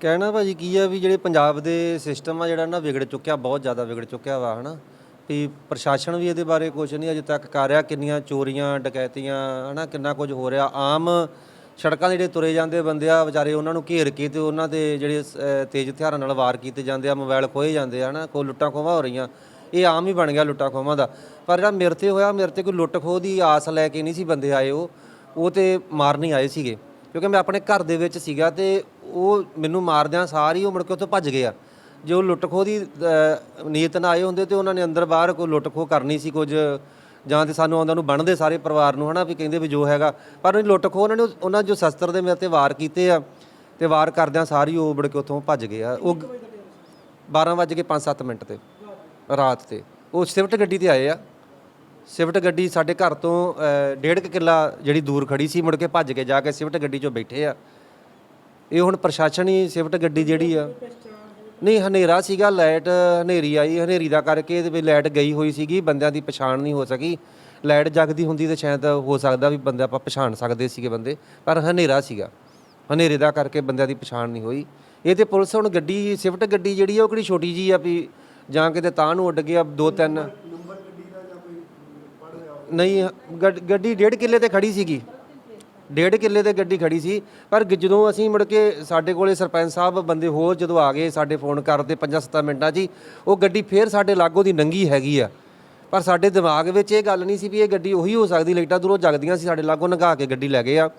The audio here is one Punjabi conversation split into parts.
ਕਹਿਣਾ ਭਾਜੀ ਕੀ ਆ ਵੀ ਜਿਹੜੇ ਪੰਜਾਬ ਦੇ ਸਿਸਟਮ ਆ ਜਿਹੜਾ ਨਾ ਵਿਗੜ ਚੁੱਕਿਆ, ਬਹੁਤ ਜ਼ਿਆਦਾ ਵਿਗੜ ਚੁੱਕਿਆ ਵਾ, ਹਨਾ? ਵੀ ਪ੍ਰਸ਼ਾਸਨ ਵੀ ਇਹਦੇ ਬਾਰੇ ਕੁਝ ਨਹੀਂ, ਅਜੇ ਤੱਕ ਕਰ ਰਿਹਾ ਕਿੰਨੀਆਂ ਚੋਰੀਆਂ, ਡਕੈਤੀਆਂ, ਹਨਾ? ਕਿੰਨਾ ਕੁਝ ਹੋ ਰਿਹਾ। ਆਮ ਸੜਕਾਂ ਦੇ ਜਿਹੜੇ ਤੁਰੇ ਜਾਂਦੇ ਬੰਦੇ ਆ ਵਿਚਾਰੇ ਉਹਨਾਂ ਨੂੰ ਘੇਰ ਕੇ ਤੇ ਉਹਨਾਂ ਦੇ ਜਿਹੜੇ ਅਹ, ਤੇਜ਼ ਹਥਿਆਰਾਂ ਨਾਲ ਵਾਰ ਕੀਤੇ ਜਾਂਦੇ ਆ ਮੋਬਾਈਲ ਖੋਏ ਜਾਂਦੇ ਆ ਨਾ ਕੋਈ ਲੁੱਟਾਂ ਖੋਹਾਂ ਹੋ ਰਹੀਆਂ। ਇਹ ਆਮ ਹੀ ਬਣ ਗਿਆ ਲੁੱਟਾਂ ਖੋਹਾਂ ਦਾ। ਪਰ ਜਿਹੜਾ ਮੇਰੇ ਤੇ ਹੋਇਆ ਮੇਰੇ ਤੇ ਕੋਈ ਲੁੱਟ ਖੋਹ ਦੀ ਆਸ ਲੈ ਕੇ ਨਹੀਂ ਸੀ ਬੰਦੇ ਆਏ ਉਹ। ਉਹ ਤੇ ਮਾਰਨ ਹੀ ਆਏ ਸੀਗੇ। ਕਿਉਂਕਿ ਮੈਂ ਆਪਣੇ ਘਰ ਦੇ ਵਿੱਚ ਸੀਗਾ ਤੇ ਉਹ ਮੈਨੂੰ ਮਾਰਦਿਆਂ ਸਾਰ ਹੀ ਉਹ ਮੁੜ ਕੇ ਉੱਥੋਂ ਭੱਜ ਗਿਆ ਜੋ ਲੁੱਟ ਖੋਹ ਦੀ ਅਹ, ਨੀਅਤ ਨਾਲ ਆਏ ਹੁੰਦੇ ਤੇ ਉਹਨਾਂ ਨੇ ਅੰਦਰ ਬਾਹਰ ਕੋਈ ਲੁੱਟ ਖੋਹ ਕਰਨੀ ਸੀ ਕੁਝ ਜਾਂ ਤੇ ਸਾਨੂੰ ਆਉਂਦਾ ਨੂੰ ਬਣਦੇ ਸਾਰੇ ਪਰਿਵਾਰ ਨੂੰ, ਹਨਾ, ਵੀ ਕਹਿੰਦੇ ਵੀ ਜੋ ਹੈਗਾ। ਪਰ ਉਹ ਲੁੱਟ ਖੋਹ ਉਹਨਾਂ ਨੇ, ਉਹਨਾਂ ਜੋ ਸ਼ਸਤਰ ਦੇ ਮੇਰੇ ਤੇ ਵਾਰ ਕੀਤੇ ਆ, ਤੇ ਵਾਰ ਕਰਦਿਆਂ ਸਾਰੀ ਉਹ ਉਬੜ ਕੇ ਉੱਥੋਂ ਭੱਜ ਗਏ ਆ। ਉਹ 12 ਵੱਜ ਕੇ 5-7 ਮਿੰਟ ਤੇ, ਰਾਤ ਤੇ। ਉਹ ਸਿਫਟ ਗੱਡੀ ਤੇ ਆਏ ਆ। ਸਿਫਟ ਗੱਡੀ ਸਾਡੇ ਘਰ ਤੋਂ ਡੇਢ ਕੁ ਕਿੱਲਾ ਜਿਹੜੀ ਦੂਰ ਖੜੀ ਸੀ, ਮੁੜ ਕੇ ਭੱਜ ਕੇ ਜਾ ਕੇ ਸਿਫਟ ਗੱਡੀ 'ਚੋਂ ਬੈਠੇ ਆ। ਇਹ ਹੁਣ ਪ੍ਰਸ਼ਾਸਨ ਹੀ ਸਿਫਟ ਗੱਡੀ ਜਿਹੜੀ ਆ ਨਹੀਂ ਹਨੇਰਾ ਸੀਗਾ ਲਾਈਟ ਹਨੇਰੀ ਆਈ। ਹਨੇਰੀ ਦਾ ਕਰਕੇ ਤੇ ਵੀ ਲਾਈਟ ਗਈ ਹੋਈ ਸੀਗੀ ਬੰਦਿਆਂ ਦੀ ਪਛਾਣ ਨਹੀਂ ਹੋ ਸਕੀ। ਲਾਈਟ ਜਗਦੀ ਹੁੰਦੀ ਤੇ ਸ਼ਾਇਦ ਹੋ ਸਕਦਾ ਵੀ ਬੰਦੇ ਆਪਾਂ ਪਛਾਣ ਸਕਦੇ ਸੀਗੇ ਬੰਦੇ ਪਰ ਹਨੇਰਾ ਸੀਗਾ। ਹਨੇਰੇ ਦਾ ਕਰਕੇ ਬੰਦਿਆਂ ਦੀ ਪਛਾਣ ਨਹੀਂ ਹੋਈ। ਇਹ ਤੇ ਪੁਲਿਸ ਹੁਣ ਗੱਡੀ ਸਿਫਟ ਗੱਡੀ ਜਿਹੜੀ ਆ ਉਹ ਕਿਹੜੀ ਛੋਟੀ ਜੀ ਆ ਵੀ ਜਾਂ ਕਿਤੇ ਤਾਂ ਨੂੰ ਉੱਡ ਗਿਆ ਦੋ ਤਿੰਨ। ਨਹੀਂ ਗੱਡ- ਗੱਡੀ ਡੇਢ ਕਿੱਲੇ ਤੇ ਖੜੀ ਸੀਗੀ। ਡੇਢ ਕਿੱਲੇ ਤੇ ਗੱਡੀ ਖੜੀ ਸੀ। ਪਰ ਗ- ਜਦੋਂ ਅਸੀਂ ਮੁੜ ਕੇ ਸਾਡੇ ਕੋਲੇ ਸਰਪੰਚ ਸਾਹਿਬ ਬੰਦੇ ਹੋਰ ਜਦੋਂ ਆ ਗਏ ਸਾਡੇ ਫੋਨ ਕਰਦੇ 5-7 ਮਿੰਟਾਂ 'ਚ ਹੀ ਉਹ ਗੱਡੀ ਫੇਰ ਸਾਡੇ ਲਾਗੋਂ ਦੀ ਨੰਗੀ ਹੈਗੀ ਆ। ਪਰ ਸਾਡੇ ਦਿਮਾਗ ਵਿੱਚ ਇਹ ਗੱਲ ਨਹੀਂ ਸੀ ਵੀ ਇਹ ਗੱਡੀ ਉਹੀ ਹੋ ਸਕਦੀ ਲਾਈਟਾਂ ਦੂਰੋਂ ਜਗਦੀਆਂ ਸੀ ਸਾਡੇ ਲਾਗੋਂ ਨੰਗਾ ਕੇ ਗੱਡੀ ਲੈ ਗਏ ਆ।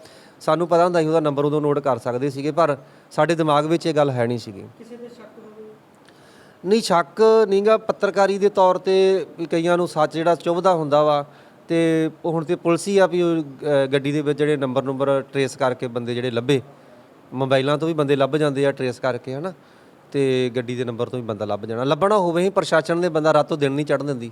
ਸਾਨੂੰ ਪਤਾ ਹੁੰਦਾ ਸੀ ਉਹਦਾ ਨੰਬਰ ਉਦੋਂ ਨੋਟ ਕਰ ਸਕਦੇ ਸੀਗੇ ਪਰ ਸਾਡੇ ਦਿਮਾਗ ਵਿੱਚ ਇਹ ਗੱਲ ਹੈ ਨਹੀਂ ਸੀਗੀ। ਨਹੀਂ ਸ਼ੱਕ ਨਹੀਂਗਾ ਪੱਤਰਕਾਰੀ ਦੇ ਤੌਰ ਤੇ ਵੀ ਕਈਆਂ ਨੂੰ ਸੱਚ ਜਿਹੜਾ ਚੁਭਦਾ ਹੁੰਦਾ ਵਾ ਤੇ ਹੁਣ ਤੇ ਪੁਲਿਸ ਹੀ ਆ ਵੀ ਉਹ, ਅ, ਗੱਡੀ ਦੇ ਵਿੱਚ ਜਿਹੜੇ ਨੰਬਰ ਨੰਬਰ ਟਰੇਸ ਕਰਕੇ ਬੰਦੇ ਜਿਹੜੇ ਲੱਭੇ। ਮੋਬਾਈਲਾਂ ਤੋਂ ਵੀ ਬੰਦੇ ਲੱਭ ਜਾਂਦੇ ਆ ਟਰੇਸ ਕਰਕੇ ਹਨਾ? ਤੇ ਗੱਡੀ ਦੇ ਨੰਬਰ ਤੋਂ ਵੀ ਬੰਦਾ ਲੱਭ ਜਾਣਾ। ਲੱਭਣਾ ਹੋਵੇ ਹੀ ਪ੍ਰਸ਼ਾਸਨ ਦੇ ਬੰਦਾ ਰਾਤੋਂ ਦਿਨ ਨਹੀਂ ਚੜ੍ਹਨ ਦਿੰਦੀ।